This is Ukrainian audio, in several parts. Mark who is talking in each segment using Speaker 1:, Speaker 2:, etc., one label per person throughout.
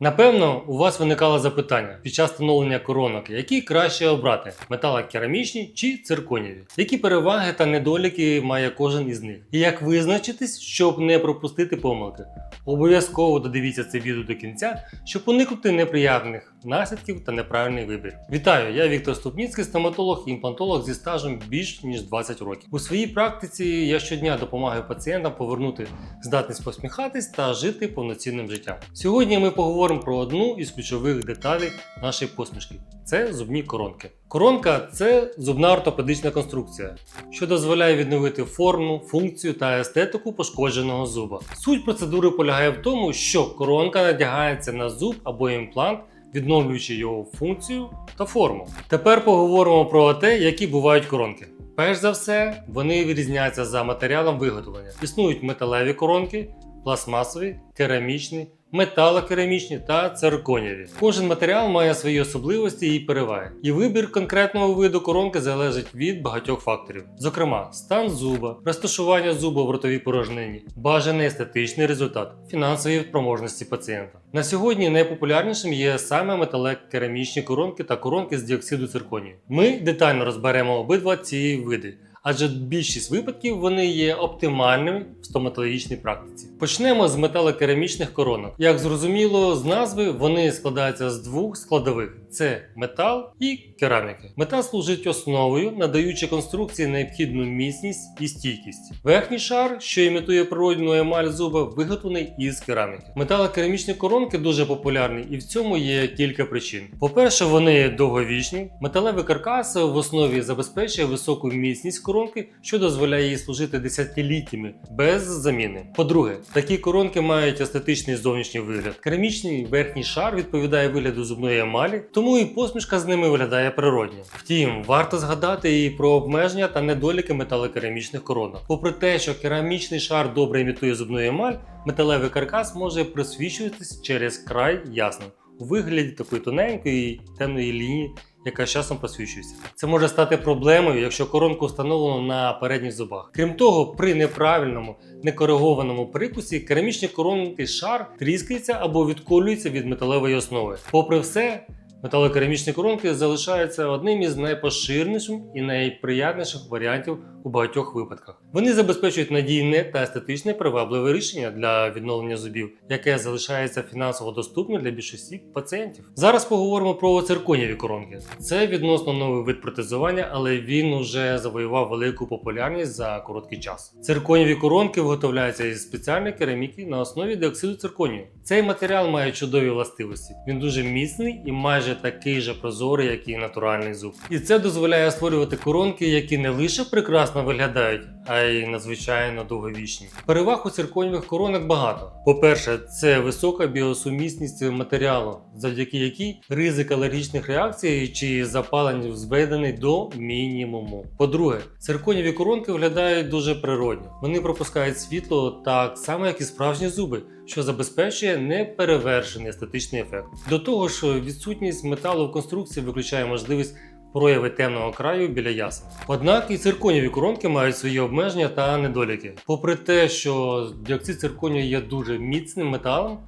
Speaker 1: Напевно, у вас виникало запитання під час встановлення коронок, які краще обрати металокерамічні чи цирконіві, які переваги та недоліки має кожен із них, і як визначитись, щоб не пропустити помилки. Обов'язково додивіться це відео до кінця, щоб уникнути неприємних наслідків та неправильний вибір. Вітаю! Я Віктор Ступніцький, стоматолог і імплантолог зі стажем більш ніж 20 років. У своїй практиці я щодня допомагаю пацієнтам повернути здатність посміхатись та жити повноцінним життям. Сьогодні ми поговоримо про одну із ключових деталей нашої посмішки це зубні коронки. Коронка це зубна ортопедична конструкція, що дозволяє відновити форму, функцію та естетику пошкодженого зуба. Суть процедури полягає в тому, що коронка надягається на зуб або імплант, відновлюючи його функцію та форму. Тепер поговоримо про те, які бувають коронки. Перш за все, вони відрізняються за матеріалом виготовлення. Існують металеві коронки, пластмасові, керамічні, металокерамічні та цирконіві. Кожен матеріал має свої особливості і переваги. І вибір конкретного виду коронки залежить від багатьох факторів, зокрема, стан зуба, розташування зуба в ротовій порожнині, бажаний естетичний результат, фінансові спроможності пацієнта. На сьогодні найпопулярнішим є саме металокерамічні коронки та коронки з діоксиду цирконію. Ми детально розберемо обидва ці види адже більшість випадків вони є оптимальними в стоматологічній практиці. Почнемо з металокерамічних коронок. Як зрозуміло, з назви вони складаються з двох складових: це метал і кераміки. Метал служить основою, надаючи конструкції необхідну міцність і стійкість. Верхній шар, що імітує природну емаль зуба, виготовлений із кераміки. Металокерамічні коронки дуже популярні, і в цьому є кілька причин. По-перше, вони довговічні. Металевий каркас в основі забезпечує високу міцність коронки, що дозволяє їй служити десятиліттями без заміни. По-друге, такі коронки мають естетичний зовнішній вигляд. Керамічний верхній шар відповідає вигляду зубної емалі, тому і посмішка з ними виглядає природньо. Втім, варто згадати і про обмеження та недоліки металокерамічних коронок. Попри те, що керамічний шар добре імітує зубну емаль, металевий каркас може просвічуватись через край ясно у вигляді такої тоненької темної лінії, яка з часом просвічується. Це може стати проблемою, якщо коронку встановлено на передніх зубах. Крім того, при неправильному некоригованому прикусі керамічні коронки шар тріскається або відколюється від металевої основи. Попри все. Металокерамічні коронки залишаються одним із найпоширеніших і найприятніших варіантів у багатьох випадках. Вони забезпечують надійне та естетичне привабливе рішення для відновлення зубів, яке залишається фінансово доступним для більшості пацієнтів. Зараз поговоримо про цирконіві коронки. Це відносно новий вид протезування, але він уже завоював велику популярність за короткий час. Цирконіві коронки виготовляються із спеціальної кераміки на основі диоксиду цирконію. Цей матеріал має чудові властивості. Він дуже міцний і майже такий же прозорий, як і натуральний зуб. І це дозволяє створювати коронки, які не лише прекрасно виглядають, а й надзвичайно довговічні. Переваг у цирконівих коронок багато. По-перше, це висока біосумісність матеріалу, завдяки якій ризик алергічних реакцій чи запалень зведений до мінімуму. По-друге, цирконіві коронки виглядають дуже природньо. Вони пропускають світло так само, як і справжні зуби що забезпечує неперевершений естетичний ефект. До того ж, відсутність металу в конструкції виключає можливість прояви темного краю біля ясен. Однак і цирконіві коронки мають свої обмеження та недоліки. Попри те, що діоксид цирконію є дуже міцним металом,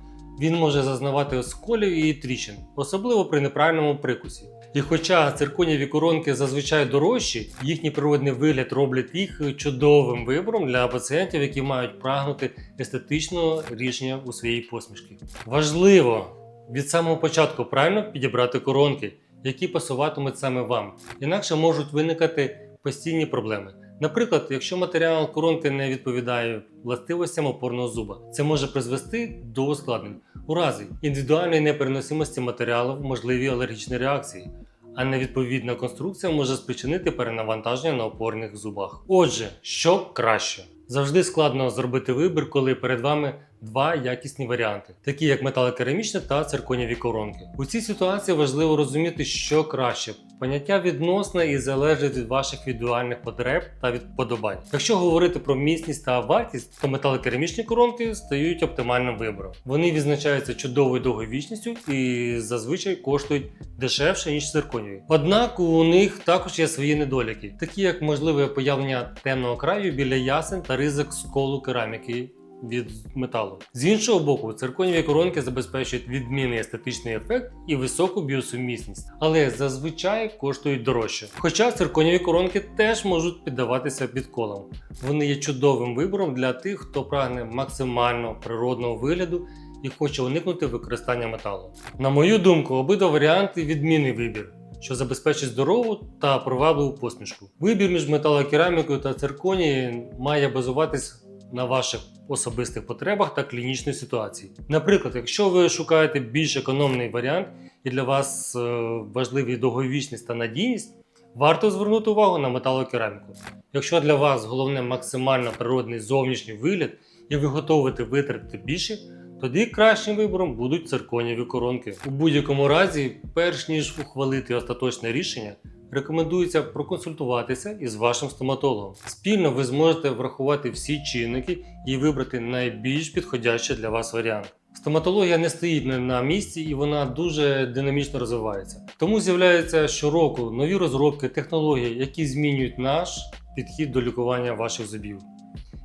Speaker 1: він може зазнавати осколів і тріщин, особливо при неправильному прикусі. І хоча цирконіві коронки зазвичай дорожчі, їхній природний вигляд роблять їх чудовим вибором для пацієнтів, які мають прагнути естетичного рішення у своїй посмішці. Важливо від самого початку правильно підібрати коронки, які пасуватимуть саме вам, інакше можуть виникати постійні проблеми. Наприклад, якщо матеріал коронки не відповідає властивостям опорного зуба, це може призвести до ускладнень. У разі індивідуальної непереносимості матеріалу можливі алергічні реакції, а невідповідна конструкція може спричинити перенавантаження на опорних зубах. Отже, що краще? Завжди складно зробити вибір, коли перед вами два якісні варіанти, такі як металокерамічні та цирконіві коронки. У цій ситуації важливо розуміти, що краще. Поняття відносне і залежить від ваших індивідуальних потреб та відподобань. Якщо говорити про міцність та вартість, то металокерамічні коронки стають оптимальним вибором. Вони відзначаються чудовою довговічністю і зазвичай коштують дешевше ніж цирконіві. Однак у них також є свої недоліки, такі як можливе появлення темного краю біля ясен та ризик сколу кераміки від металу. З іншого боку, цирконіві коронки забезпечують відмінний естетичний ефект і високу біосумісність, але зазвичай коштують дорожче. Хоча цирконіві коронки теж можуть піддаватися підколам. Вони є чудовим вибором для тих, хто прагне максимально природного вигляду і хоче уникнути використання металу. На мою думку, обидва варіанти відмінний вибір. Що забезпечить здорову та привабливу посмішку. Вибір між металокерамікою та цирконією має базуватись на ваших особистих потребах та клінічній ситуації. Наприклад, якщо ви шукаєте більш економний варіант і для вас е, важливі довговічність та надійність, варто звернути увагу на металокераміку. Якщо для вас головне максимально природний зовнішній вигляд і ви готовите витратити більше, тоді кращим вибором будуть цирконіві коронки. У будь-якому разі, перш ніж ухвалити остаточне рішення, рекомендується проконсультуватися із вашим стоматологом. Спільно ви зможете врахувати всі чинники і вибрати найбільш підходящий для вас варіант. Стоматологія не стоїть на місці і вона дуже динамічно розвивається. Тому з'являються щороку нові розробки, технології, які змінюють наш підхід до лікування ваших зубів.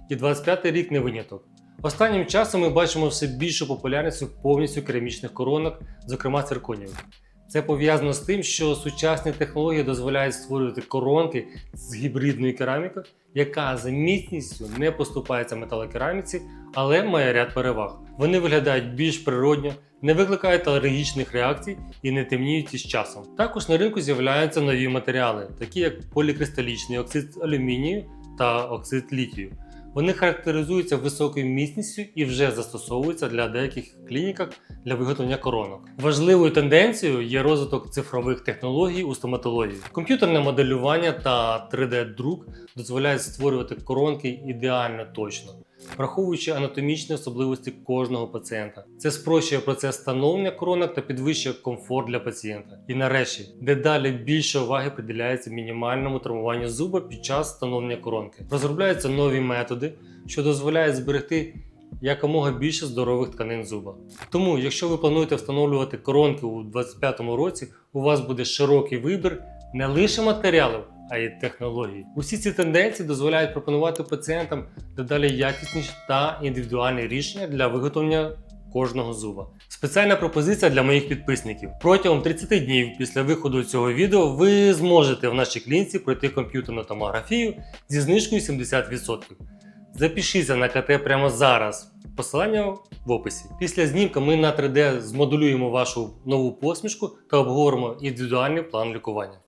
Speaker 1: І 25-й рік не виняток. Останнім часом ми бачимо все більшу популярність повністю керамічних коронок, зокрема цирконів. Це пов'язано з тим, що сучасні технології дозволяють створювати коронки з гібридної кераміки, яка за міцністю не поступається металокераміці, але має ряд переваг. Вони виглядають більш природньо, не викликають алергічних реакцій і не темніють із часом. Також на ринку з'являються нові матеріали, такі як полікристалічний оксид алюмінію та оксид літію. Вони характеризуються високою міцністю і вже застосовуються для деяких клініках для виготовлення коронок. Важливою тенденцією є розвиток цифрових технологій у стоматології. Комп'ютерне моделювання та 3D-друк дозволяють створювати коронки ідеально точно, враховуючи анатомічні особливості кожного пацієнта. Це спрощує процес встановлення коронок та підвищує комфорт для пацієнта. І нарешті, дедалі більше уваги приділяється мінімальному травмуванню зуба під час встановлення коронки. Розробляються нові методи, що дозволяють зберегти якомога більше здорових тканин зуба. Тому, якщо ви плануєте встановлювати коронки у 2025 році, у вас буде широкий вибір не лише матеріалів, а й технологій. Усі ці тенденції дозволяють пропонувати пацієнтам дедалі якісніші та індивідуальні рішення для виготовлення кожного зуба. Спеціальна пропозиція для моїх підписників. Протягом 30 днів після виходу цього відео ви зможете в нашій клініці пройти комп'ютерну томографію зі знижкою 70%. Запишіться на КТ прямо зараз. Посилання в описі. Після знімка ми на 3D змоделюємо вашу нову посмішку та обговоримо індивідуальний план лікування.